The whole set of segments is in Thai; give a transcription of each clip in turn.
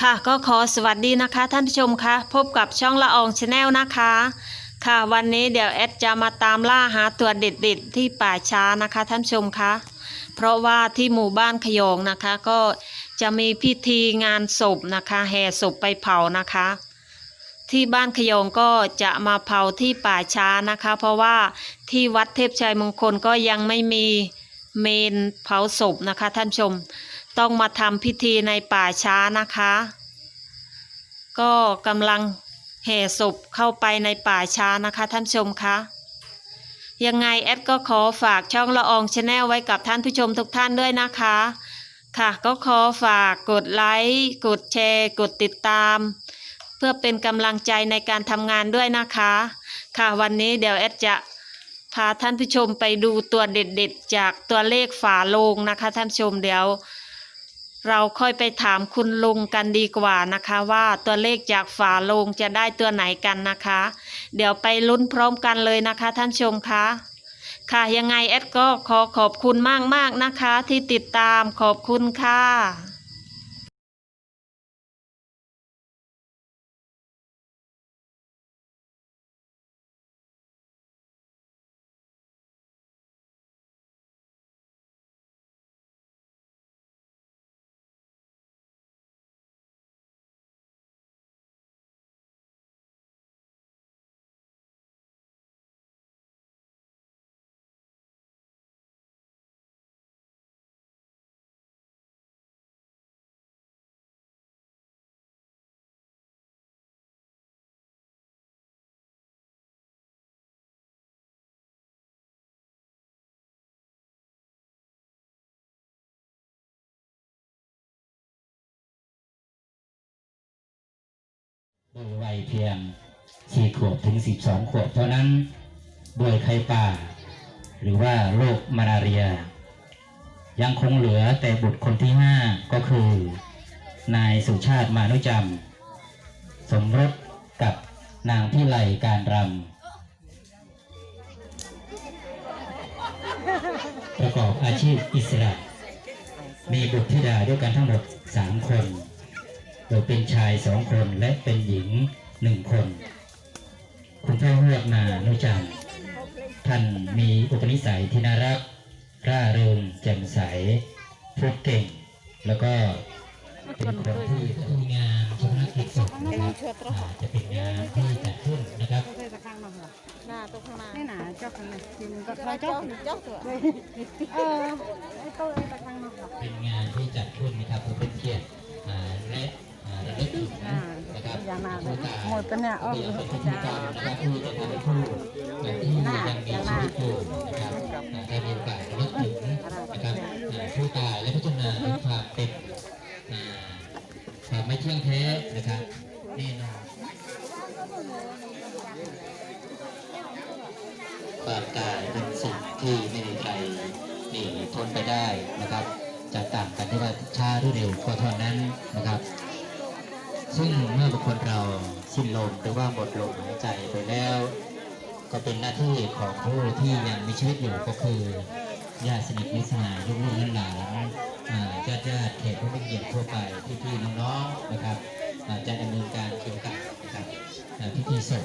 ค่ะก็ขอสวัสดีนะคะท่านผู้ชมคะพบกับช่องละอองชาแนลนะคะ ค่ะวันนี้เดี๋ยวแอดจะมาตามล่าหาตัวเด็ดๆที่ป่าช้านะคะท่านผู้ชมคะเพราะว่าที่หมู่บ้านขยงนะคะ ก็จะมีพิธีงานศพนะคะแห่ศพไปเผานะคะ ที่บ้านขยงก็จะมาเผาที่ป่าช้านะคะ เพราะว่าที่วัดเทพชัยมงคลก็ยังไม่มีเมนเผาศพนะคะท่านผู้ชม ต้องมาทำพิธีในป่าช้านะคะ ก็กำลังแห่ศพเข้าไปในป่าช้านะคะท่านชมคะยังไงแอดก็ขอฝากช่องละอองชาแนลไว้กับท่านผู้ชมทุกท่านด้วยนะคะ ค่ะก็ขอฝากกดไลค์กดแชร์ กดติดตาม เพื่อเป็นกำลังใจในการทำงานด้วยนะคะ ค่ะวันนี้เดี๋ยวแอดจะพาท่านผู้ชมไปดูตัวเด็ดๆ จากตัวเลขฝาโลงนะคะท่านชมเดี๋ยว เราค่อยไปถามคุณลุงกันดีกว่านะคะ ว่าตัวเลขจากฝาโลงจะได้ตัวไหนกันนะคะ เดี๋ยวไปลุ้นพร้อมกันเลยนะคะท่านชมคะค่ะยังไงแอดก็ขอขอบคุณมากๆนะคะ ที่ติดตามขอบคุณค่ะ วัยเพียง4ขวบถึง12ขวบเท่านั้นโดยไข้ป่า หรือว่าโรคมาลาเรีย ยังคงเหลือแต่บุตรคนที่5ก็คือ นายสุชาติมานุจำสมรสกับนางพิไลการรำประกอบอาชีพอิสระ มีบุตรธิดาด้วยกันทั้งหมด3คน โดยเป็นชายสองคนและเป็นหญิงหนึ่งคน คุณพ่อเลือกนานุจำท่านมีอุปนิสัยที่น่ารัก ร่าเริงแจ่มใสพูดเก่ง แล้วก็เป็นคนที่มีงานชาพนักกิจศพนะครับอ่าจะเป็นงานที่จัดขึ้นนะครับหน้าตรงข้างหน้านี่หนาจอกกันเลยทีนึงก็ก็ร้อยจจ้ออกงจ้องตัวเออไอ้โต๊ะไอ้ตะคังมาค่ะเป็นงานที่จัดขึ้นนะครับ นะครับอย่างนาผู้ตายหมดกันเนี่ยก็อ๋อยังเป็นพิธีกรรมนะครับที่จะทำให้ผู้ที่ยังมีชีวิตอยู่นะครับอ่าได้มีโอกาสระลึกถึงนะครับผู้ตายและพิจารณาความเป็นความไม่เที่ยงแท้นะครับแน่นอนความตายเป็นสิ่งที่ไม่มีใครหนีพ้นไปได้นะครับ จะต่างกันที่ว่าช้าหรือเร็วก็เท่านั้นนะครับ ซึ่งเมื่อบุคคลเราสิ้นลมหรือว่าหมดลมหายใจไปแล้ว ก็เป็นหน้าที่ของผู้ที่ยังมีชีวิตอยู่ก็คือญาติสนิทมิตรสหายลูกๆหลานๆอ่าญาติญาติเขตผู้มีเกียรติทั่วไปพี่ๆน้องๆนะครับจะดำเนินการเกี่ยวกับนะครับอ่าพิธีศพ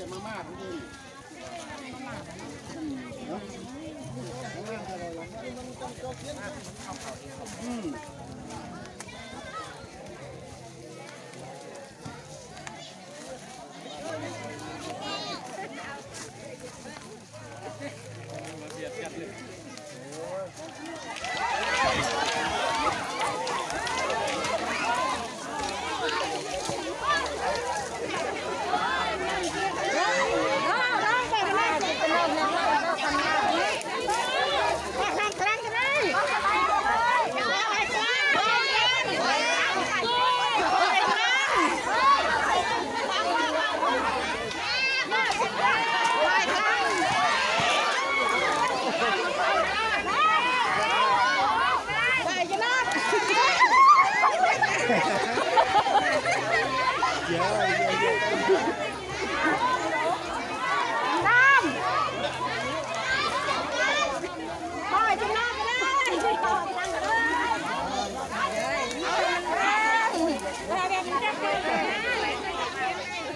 แต่มาม่าทีอืม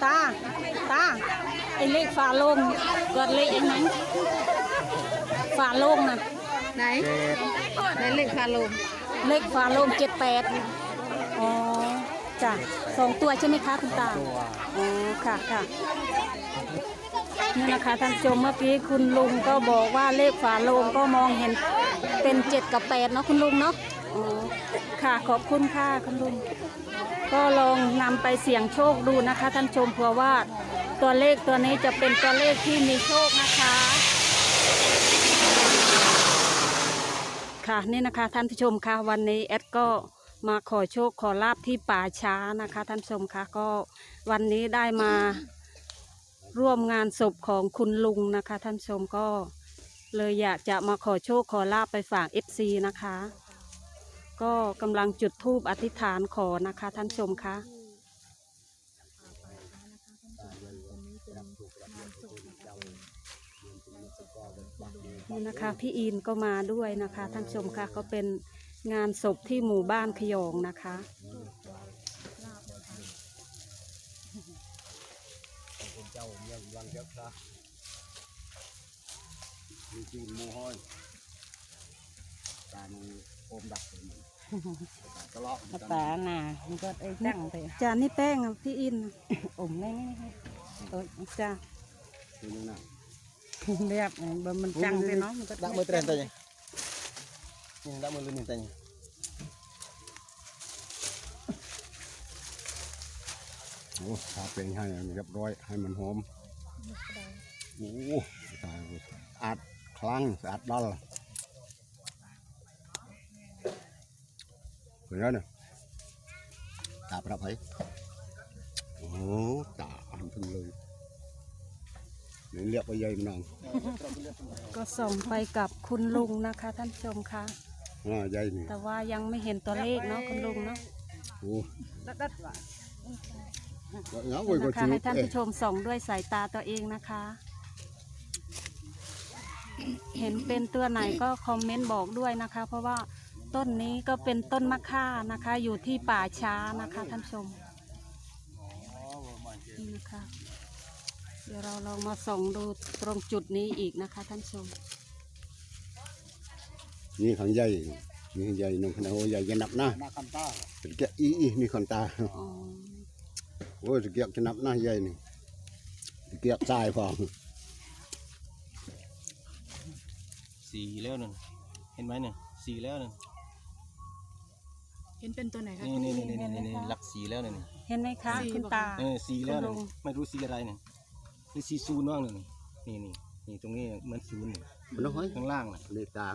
ตา ตา ไอเลขฝาโลงเกิดเลขยังไงฝาโลงน่ะไหนไหนเล็กพาลมเลขฝาโลงเจ็ดแปดอ๋อจ้ะสองตัวใช่ไหมคะคุณตาอ๋อค่ะค่ะนี่นะคะท่านผู้ชมเมื่อกี้คุณลุงก็บอกว่าเลขฝาโลงก็มองเห็นเป็นเจ็ดกับแปดเนาะคุณลุงเนาะอ๋อค่ะขอบคุณค่ะคุณลุง ก็ลองนำไปเสี่ยงโชคดูนะคะท่านชมเผื่อว่า ตัวเลขตัวนี้จะเป็นตัวเลขที่มีโชคนะคะ ค่ะนี่นะคะท่านผู้ชมคะวันนี้แอดก็มาขอโชคขอลาบที่ป่าช้านะคะ ท่านผู้ชมคะก็วันนี้ได้มาร่วมงานศพของคุณลุงนะคะ ท่านผู้ชมก็เลยอยากจะมาขอโชคขอลาบไปฝาก FC นะคะ ก็กำลังจุดธูปอธิษฐานขอนะคะ ท่านผู้ชมคะ นี่นะคะพี่อินก็มาด้วยนะคะท่านผู้ชมคะก็เป็นงานศพที่หมู่บ้านขยองนะคะเจ้าเมียยังเยอะครับจริงๆมูห้อยการโอมดักเลยมันทะเลาะกันตาหนามันก็ไอ้ตั้งไปจานนี่แป้งอะพี่อินอมนี่นี่โอ้ยจ้ะคือนี่นะเรียบเบอร์มันจังเลยเนาะมั นก็ดักมือเตรนตัวนี้นี่ดักมือลืมนี่ตัวนี้โอ้ทาเป็นให้เรียบร้อยให้มันหอมโอ้ตายอาดครั้งอาดดอลเห็นแล้วเนี่ยตาประภัยโอ้ตาอันพึ่งเลย เรียกว่าใหญ่มันนังก็ส่งไปกับคุณลุงนะคะท่านผู้ชมคะอ่าใหญ่นี่แต่ว่ายังไม่เห็นตัวเลขเนาะคุณลุงเนาะโอ้ดัดดัดว่ะเงาไว้ก็นะคะชิวให้ท่านเอ๊ะผู้ชมส่องด้วยสายตาตัวเองนะคะ เห็นเป็นตัวไหนก็คอมเมนต์บอกด้วยนะคะ เพราะว่าต้นนี้ก็เป็นต้นมะค่านะคะ อยู่ที่ป่าช้านะคะท่านผู้ชมนี่นะคะ เดี๋ยวเราลองมาส่องดูตรงจุดนี้อีกนะคะ ท่านผู้ชม นี่ขังใหญ่ นี่ใหญ่หนึ่งขนาดโอ้ใหญ่จะนับนะตะเกียบอีอีนี่คนตาอ๋อ โอ้ตะเกียบจะนับนะใหญ่นี่ตะเกียบทรายพอสี่แล้วหนึ่งเห็นไหมหนึ่งสี่แล้วหนึ่งเห็นเป็นตัวไหนคะนี่นี่นี่นี่นี่นี่หลักสี่แล้วหนึ่งเห็นไหมคะ คุณตา เออสี่แล้วหนึ่งคุณลุงไม่รู้สีอะไรหนึ่ง หรือสีศูนย์บ้างหนึ่งนี่นี่นี่ตรงนี้เหมือนศูนย์หนึ่งมันน้อยข้างล่างน่ะนี่ตา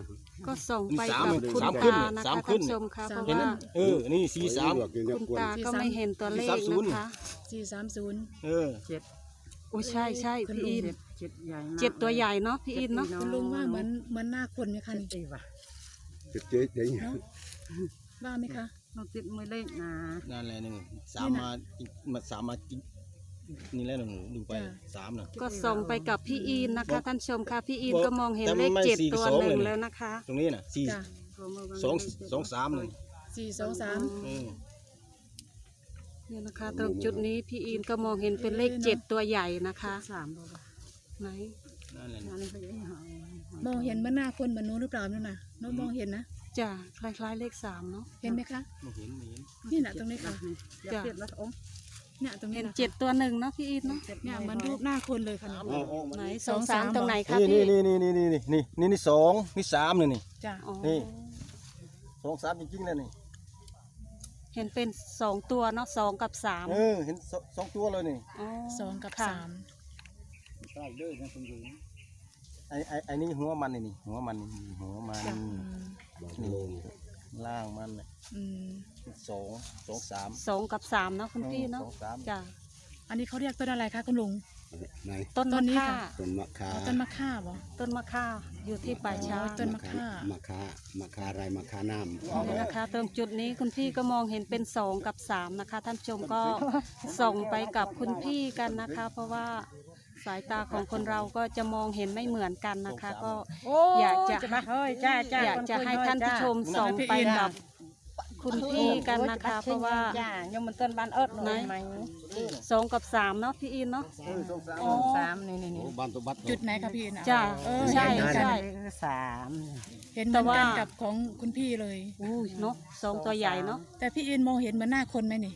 ก็ส่งไปสามกับคุณสามขึ้นตานะสามคะขึ้ท่านน ผู้ชมคะเพราะเห็นไหมว่าเออ นี่สี่สามกินเนี่ยคุณกวนตาก็ไม่เห็นตัวเลขสามศูนย์ นะคะสี่สามศูนย์เออโอ้ใช่ใช่พี่อินเจ็ดใหญ่เจ็ดตัวใหญ่เนาะพี่อินเนาะคุณลุงว่าเหมือนเหมือนหน้าคนไหมคะนี่จะเจ๊เจ๊ว่าไหมคะ เราติดมือเลขนะนั่นแหละหนึ่งสามมาอีกมาสามมาอีก นี่แหละหนูดูไปจ้ะสามน่ะก็ส่งไปกับพี่อีนนะคะ ท่านผู้ชมค่ะพี่อีนบอกก็มองเห็นแต่เลขไม่เจ็ดสี่ตัวสองหนึ่งเลย แล้วนะคะตรงนี้น่ะสี่จ้ะสองสองสามเลยสี่สองสาม เออเนี่ยนะคะ ตรงจุดนี้พี่อีนก็มองเห็นเป็นเลขเจ็ดตัวใหญ่นะคะสามไหนนั่นแหละมองเห็นเหมันหน้าคนเหมือนนู้นหรือเปล่านั่นน่ะน้องมองเห็นนะ จ้ะคล้ายๆเลขสามเนาะ เห็นไหมคะ ไม่เห็นไม่เห็น นี่น่ะตรงนี้ค่ะจ้ะเนี่ ยตรงนี้เห็นนะเจ็ดตัวหนึ่งเนาะพี่อีนเนาะเนี่ยเหมันรูปหน้าคนเลยค่ะเอาเอามาไหนสสอองงสาสามมตรงไหนคะนี่พี่นี่นี่นี่นี่นี่นี่นี่นี่สองนี่สามเลยนี่จ้ะอ๋อนี่สองสามจริงๆเลยนี่เห็นเป็นสองตัวเนาะสองกับสามเออเห็นสสองตัวเลยนี่อ๋อสองกับค่ะสามใช่เด้อนะคุณยูไอไอไอนี่หัวมันนี่นี่หัวมันนี่หัวมันอืมนี่ ล่างมันน่ะอืมสองสองสามสองกับสามเนาะคุณพี่เนาะสองสามจ้ะอันนี้เขาเรียกต้นอะไรคะคุณลุง ไหนต้นต้มะนนี้ค่าค่ะ ต้นมะขาอ๋อต้นมะข่าบ่ ต้นมะค่าอยู่ที่ป่าช้าอ๋อต้น มะขามมะขามะขาอะไรมะขาน้ำนี่นะคะตรงจุดนี้คุณพี่ก็มองเห็นเป็นสองกับสามนะคะ ท่านผู้ชมก็ส่งไปกับคุณพี่กันนะคะ เพราะว่า สายตาของคนเราก็จะมองเห็นไม่เหมือนกันนะคะ ก็อยากจะอยากจะให้ท่านผู้ชมส่งไปกับคุณพี่กันนะคะเพราะว่า nhưng mình tên ban ớt Này. rồi mày สองกับสามเนาะพี่อินเนาะเออสองสามอ๋อ sám này này โอ้ này บ้านตัวบัดจุดไหนคะพี่น่ะจ้ะเออใช่เห็นเหมือนกันใช่ sám เห็นเหแต่มือนกันว่ากับของคุณพี่เลยอุ้ยเนาะสองตัวใหญ่เนาะแต่พี่อินมองเห็นเหมือนหน้าคนไหมนี่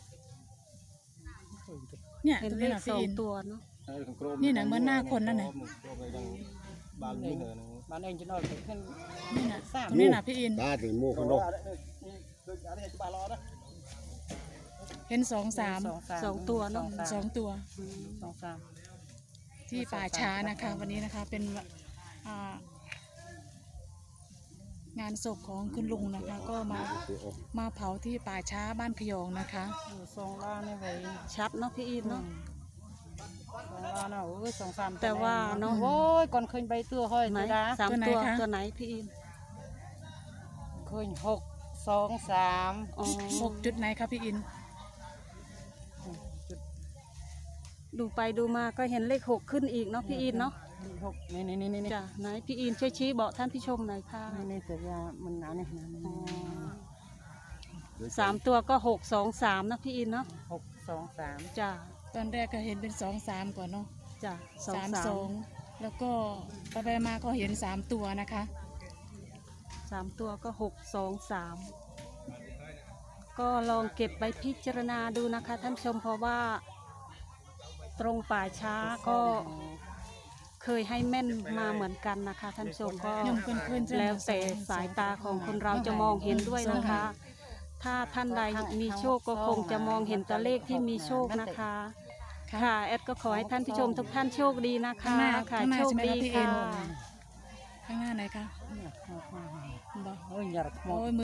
เนี่ยเห็นตรงเลนี้ขนะสพี่องอินตัวเนาะ เออของโครมนี่น่ะเหมือนหน้าคนนั่นน่ะบางนี่เหรอ bạn anh chỉ nói cái thân นี่นะตรงนี้นะพี่อินตาถึงหมูขนกเห็นสองสาม song sám สองตัวเนาะสองตัว song sám ที่ป่าช้านะคะ วันนี้นะคะเป็นอ่างานศพของคุณลุงนะคะ ก็มามาเผาที่ป่าช้าบ้านขยองนะคะ song la này vậy ชัดเนาะพี่อินเนาะ song la nào ơi song sám แต่ว่าเนาะ ôi còn khơi bay tua hơi ไหน tôi đã สามตัวไหนตัวคะ ตัวไหนพี่อิน khơi hộp song sám อ๋อหกจุดไหนคะพี่อิน ดูไปดูมาก็เห็นเลขหกขึ้นอีกเนาะพี่อินเนาะ hộp này này này này này จ้ะไหนพี่อินช่วยชี้บอกท่านผู้ชมหน่อยค่ะ này này từ ra mình áo này อ๋อสามตัวก็หกสองสามนะพี่อินเนาะ hộp song sám จ้ะ ตอนแรกก็เห็นเป็นสองสามก่อนเนาะจ้ะสองสามสาสมองแล้วก็ไปไปมาก็เห็นสามตัวนะคะ สามตัวก็หกสองสามก็ลองเก็บไปพิจารณาดูนะคะท่านผู้ชมเพราะว่า ตรงป่าช้าก็เคยให้แม่นมาเหมือนกันนะคะท่านผู้ชมก็ยมเพื่อนเพื่อนแล้วแต่สายตาของคนเราจะมองเห็นด้วยนะคะ ถ้าท่านใดมีโชคก็คงจะมองเห็นตัวเลขที่มีโชคนะคะ ค่ะแอดก็ขอให้ท่านผู้ชมทุกท่านโชคดีนะคะข้างหน้าค่ะข้างหน้าโชคใช่ไหมดีคะพี่เอ็ค่ะนข้างหน้าไหนคะ บอก ôi nhật โอ้ย